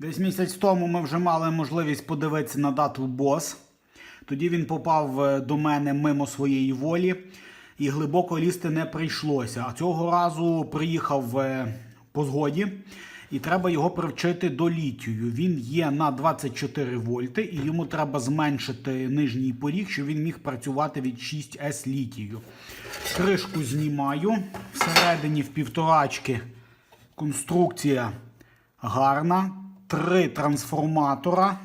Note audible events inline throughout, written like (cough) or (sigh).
Десь місяць тому ми вже мали можливість подивитися на дату бос. Тоді він попав е, до мене мимо своєї волі і глибоко лізти не прийшлося. А цього разу приїхав е, по згоді і треба його привчити до літію. Він є на 24 вольти і йому треба зменшити нижній поріг, щоб він міг працювати від 6С літію. Кришку знімаю. Всередині в півторачки конструкція гарна. Три трансформатора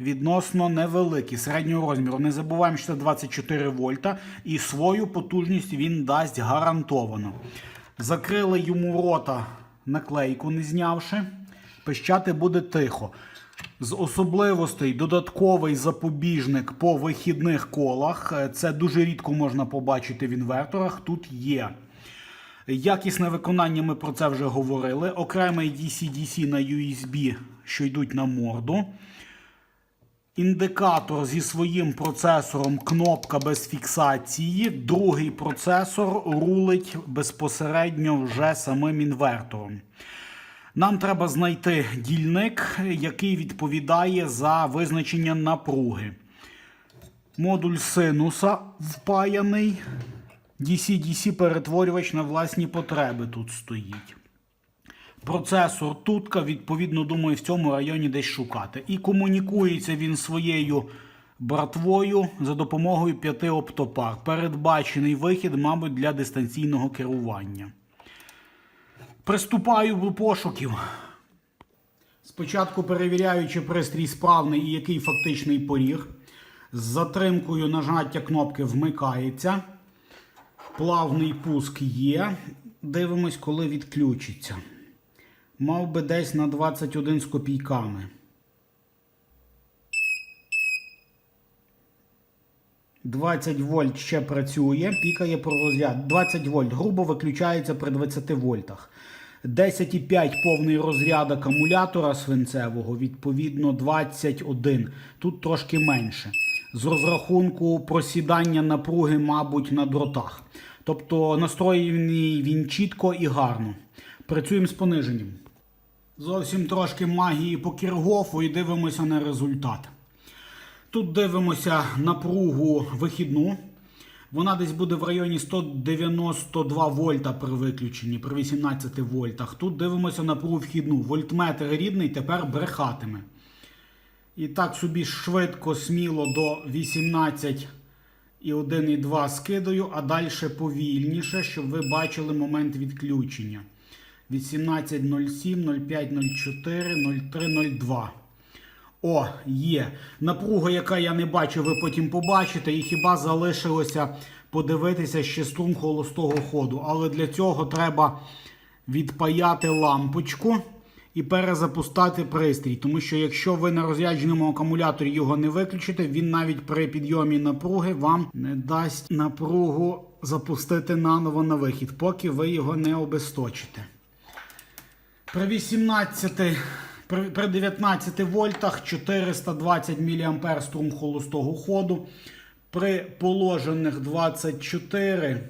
відносно невеликі, середнього розміру. Не забуваємо, що це 24 вольта, і свою потужність він дасть гарантовано. Закрили йому рота наклейку, не знявши. Пищати буде тихо. З особливостей додатковий запобіжник по вихідних колах. Це дуже рідко можна побачити в інверторах. Тут є. Якісне виконання ми про це вже говорили. Окремий DC-DC на USB, що йдуть на морду. Індикатор зі своїм процесором, кнопка без фіксації. Другий процесор рулить безпосередньо вже самим інвертором. Нам треба знайти дільник, який відповідає за визначення напруги. Модуль синуса впаяний. DC-DC перетворювач на власні потреби тут стоїть. Процесор тутка, відповідно, думаю, в цьому районі десь шукати. І комунікується він своєю братвою за допомогою п'яти оптопар. Передбачений вихід, мабуть, для дистанційного керування. Приступаю до пошуків. Спочатку перевіряю, чи пристрій справний і який фактичний поріг. З затримкою нажаття кнопки вмикається. Плавний пуск є. Дивимось, коли відключиться. Мав би десь на 21 з копійками. 20 вольт ще працює, пікає про розряд. 20 вольт грубо виключається при 20 вольтах. 10,5 повний розряд акумулятора свинцевого, відповідно 21. Тут трошки менше. З розрахунку просідання напруги, мабуть, на дротах. Тобто настроєний він чітко і гарно. Працюємо з пониженням. Зовсім трошки магії по Кіргофу і дивимося на результат. Тут дивимося напругу вихідну. Вона десь буде в районі 192 вольта при виключенні, при 18 вольтах. Тут дивимося напругу вхідну. Вольтметр рідний тепер брехатиме. І так собі швидко, сміло до 18 і 1,2 скидаю, а далі повільніше, щоб ви бачили момент відключення. 18.07, 05.04, 03.02. О, є. Напруга, яка я не бачу, ви потім побачите. І хіба залишилося подивитися ще струм холостого ходу. Але для цього треба відпаяти лампочку і перезапускати пристрій. Тому що якщо ви на розрядженому акумуляторі його не виключите, він навіть при підйомі напруги вам не дасть напругу запустити наново на вихід, поки ви його не обесточите. При 18, при, при 19 вольтах 420 мА струм холостого ходу. При положених 24,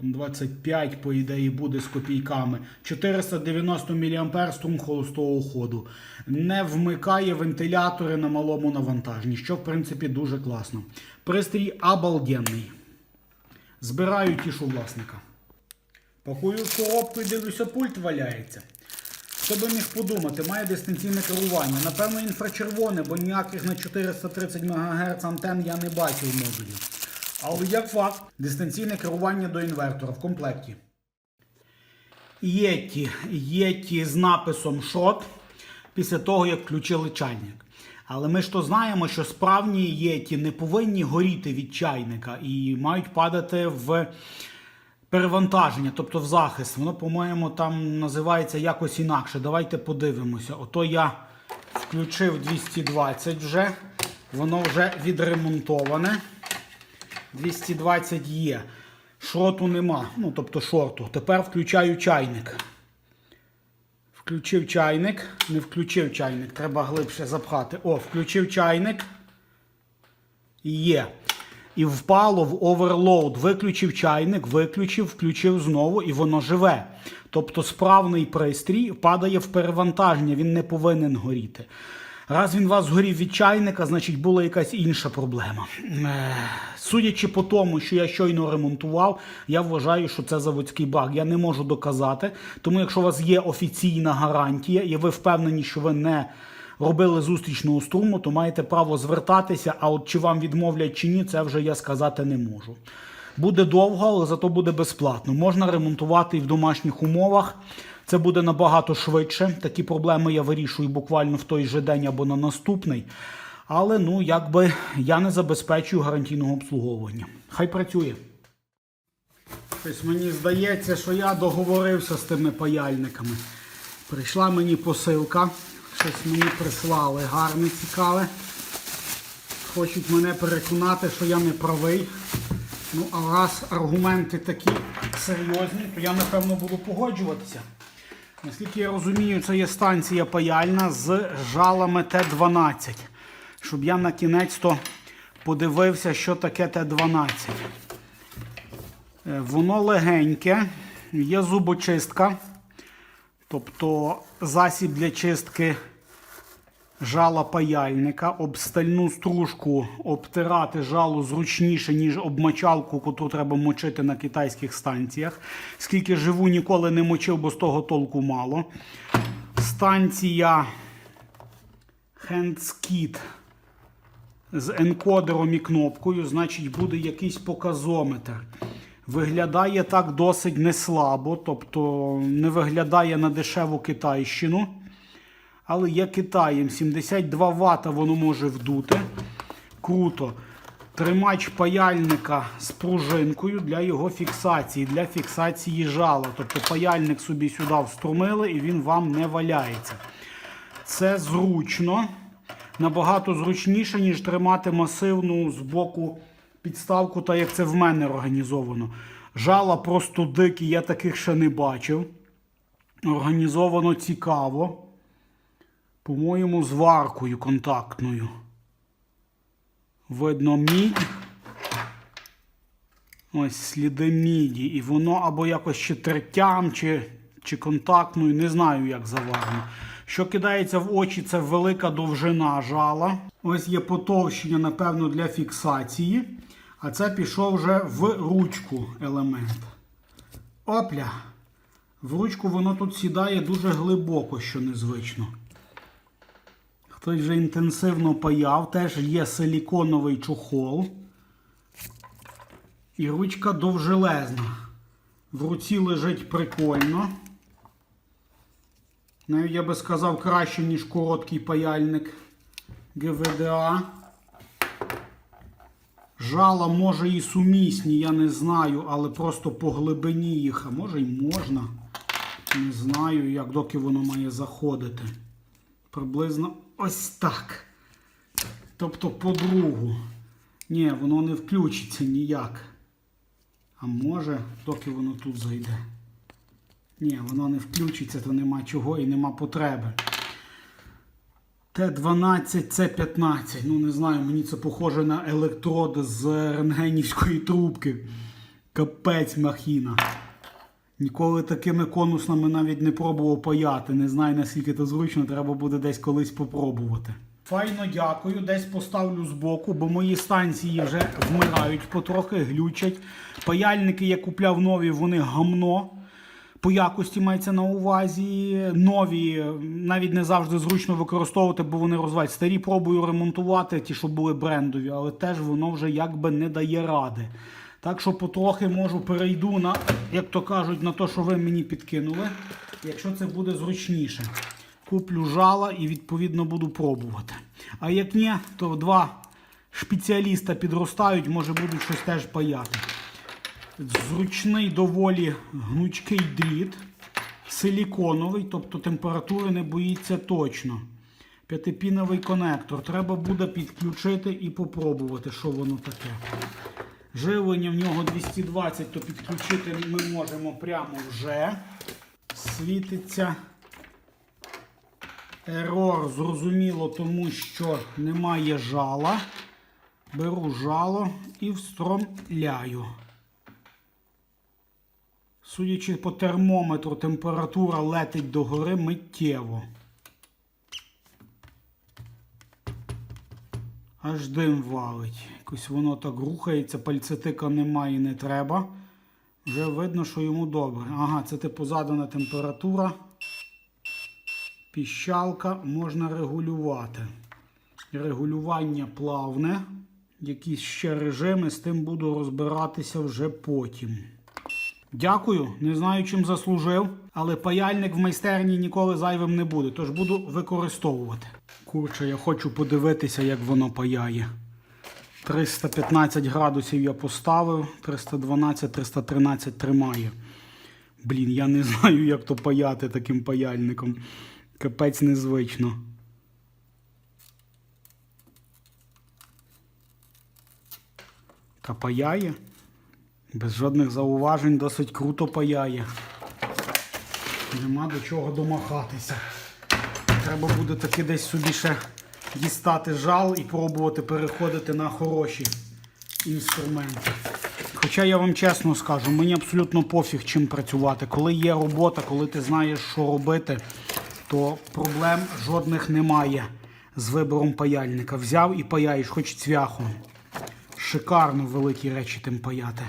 там 25, по ідеї, буде з копійками. 490 мА струм холостого ходу. Не вмикає вентилятори на малому навантаженні, що в принципі дуже класно. Пристрій обалденний. Збираю тішу власника. Пакую в коробку і дивлюся, пульт валяється. Хто би міг подумати, має дистанційне керування. Напевно, інфрачервоне, бо ніяких на 430 МГц антен я не бачив в модулі. Але як факт, дистанційне керування до інвертора в комплекті. Єті, єті з написом шот після того, як включили чайник. Але ми ж то знаємо, що справні єті не повинні горіти від чайника і мають падати в перевантаження, тобто в захист. Воно, по-моєму, там називається якось інакше. Давайте подивимося. Ото я включив 220 вже. Воно вже відремонтоване. 220 є. Шроту нема. Ну, тобто шорту. Тепер включаю чайник. Включив чайник. Не включив чайник. Треба глибше запхати. О, включив чайник. Є. і впало в оверлоуд. Виключив чайник, виключив, включив знову, і воно живе. Тобто справний пристрій падає в перевантаження, він не повинен горіти. Раз він вас згорів від чайника, значить була якась інша проблема. Е, Судячи по тому, що я щойно ремонтував, я вважаю, що це заводський баг. Я не можу доказати. Тому, якщо у вас є офіційна гарантія, і ви впевнені, що ви не робили зустрічного струму, то маєте право звертатися. А от чи вам відмовлять чи ні, це вже я сказати не можу. Буде довго, але зато буде безплатно. Можна ремонтувати і в домашніх умовах. Це буде набагато швидше. Такі проблеми я вирішую буквально в той же день або на наступний. Але ну якби я не забезпечую гарантійного обслуговування. Хай працює. Щось мені здається, що я договорився з тими паяльниками. Прийшла мені посилка, щось мені прислали гарне, цікаве. Хочуть мене переконати, що я не правий. Ну, а раз аргументи такі серйозні, то я напевно буду погоджуватися. Наскільки я розумію, це є станція паяльна з жалами Т-12. Щоб я на кінець-то подивився, що таке Т-12. Е, Воно легеньке, є зубочистка, тобто засіб для чистки жала паяльника. Об стальну стружку обтирати жало зручніше, ніж об мочалку, яку треба мочити на китайських станціях. Скільки живу, ніколи не мочив, бо з того толку мало. Станція HandSkit з енкодером і кнопкою, значить, буде якийсь показометр. Виглядає так досить неслабо, тобто не виглядає на дешеву китайщину. Але є Китаєм. 72 Вт воно може вдути. Круто. Тримач паяльника з пружинкою для його фіксації, для фіксації жала. Тобто паяльник собі сюди вструмили і він вам не валяється. Це зручно, набагато зручніше, ніж тримати масивну з боку підставку, так як це в мене організовано. Жала просто дикі, я таких ще не бачив. Організовано цікаво. По-моєму, з варкою контактною. Видно мідь. Ось сліди міді. І воно або якось чи третям, чи, чи контактною, не знаю, як заварено. Що кидається в очі, це велика довжина жала. Ось є потовщення, напевно, для фіксації. А це пішов вже в ручку елемент. Опля! В ручку воно тут сідає дуже глибоко, що незвично. Хтось вже інтенсивно паяв, теж є силіконовий чохол. І ручка довжелезна. В руці лежить прикольно. Навіть я би сказав краще, ніж короткий паяльник ГВДА. Жала може і сумісні, я не знаю, але просто по глибині їх, а може й можна. Не знаю, як доки воно має заходити. Приблизно ось так. Тобто по другу. Ні, воно не включиться ніяк. А може, доки воно тут зайде. Ні, воно не включиться, то нема чого і нема потреби. Т-12, С-15. Ну, не знаю, мені це похоже на електроди з рентгенівської трубки. Капець махіна. Ніколи такими конусними навіть не пробував паяти. Не знаю, наскільки це зручно, треба буде десь колись попробувати. Файно дякую, десь поставлю збоку, бо мої станції вже вмирають потрохи, глючать. Паяльники я купляв нові, вони гамно. По якості мається на увазі. Нові навіть не завжди зручно використовувати, бо вони розвивають. Старі пробую ремонтувати, ті, що були брендові, але теж воно вже якби не дає ради. Так що потрохи можу перейду на, як то кажуть, на те, що ви мені підкинули, якщо це буде зручніше. Куплю жала і відповідно буду пробувати. А як ні, то два спеціаліста підростають, може будуть щось теж паяти. Зручний доволі гнучкий дріт, силіконовий, тобто температури не боїться точно. П'ятипіновий конектор. Треба буде підключити і попробувати, що воно таке. Живлення в нього 220, то підключити ми можемо прямо вже. Світиться. Ерор зрозуміло, тому що немає жала. Беру жало і встромляю. Судячи по термометру, температура летить догори миттєво. Аж дим валить. Якось воно так рухається, пальцетика немає і не треба. Вже видно, що йому добре. Ага, це типу задана температура. Піщалка можна регулювати. Регулювання плавне. Якісь ще режими, з тим буду розбиратися вже потім. Дякую, не знаю, чим заслужив, але паяльник в майстерні ніколи зайвим не буде, тож буду використовувати. Курче, я хочу подивитися, як воно паяє. 315 градусів я поставив, 312-313 тримає. Блін, я не (laughs) знаю, як то паяти таким паяльником. Капець незвично. Та паяє. Без жодних зауважень досить круто паяє. Нема до чого домахатися. Треба буде таки десь собі ще дістати жал і пробувати переходити на хороші інструменти. Хоча я вам чесно скажу, мені абсолютно пофіг чим працювати. Коли є робота, коли ти знаєш, що робити, то проблем жодних немає з вибором паяльника. Взяв і паяєш, хоч цвяхом. Шикарно великі речі тим паяти.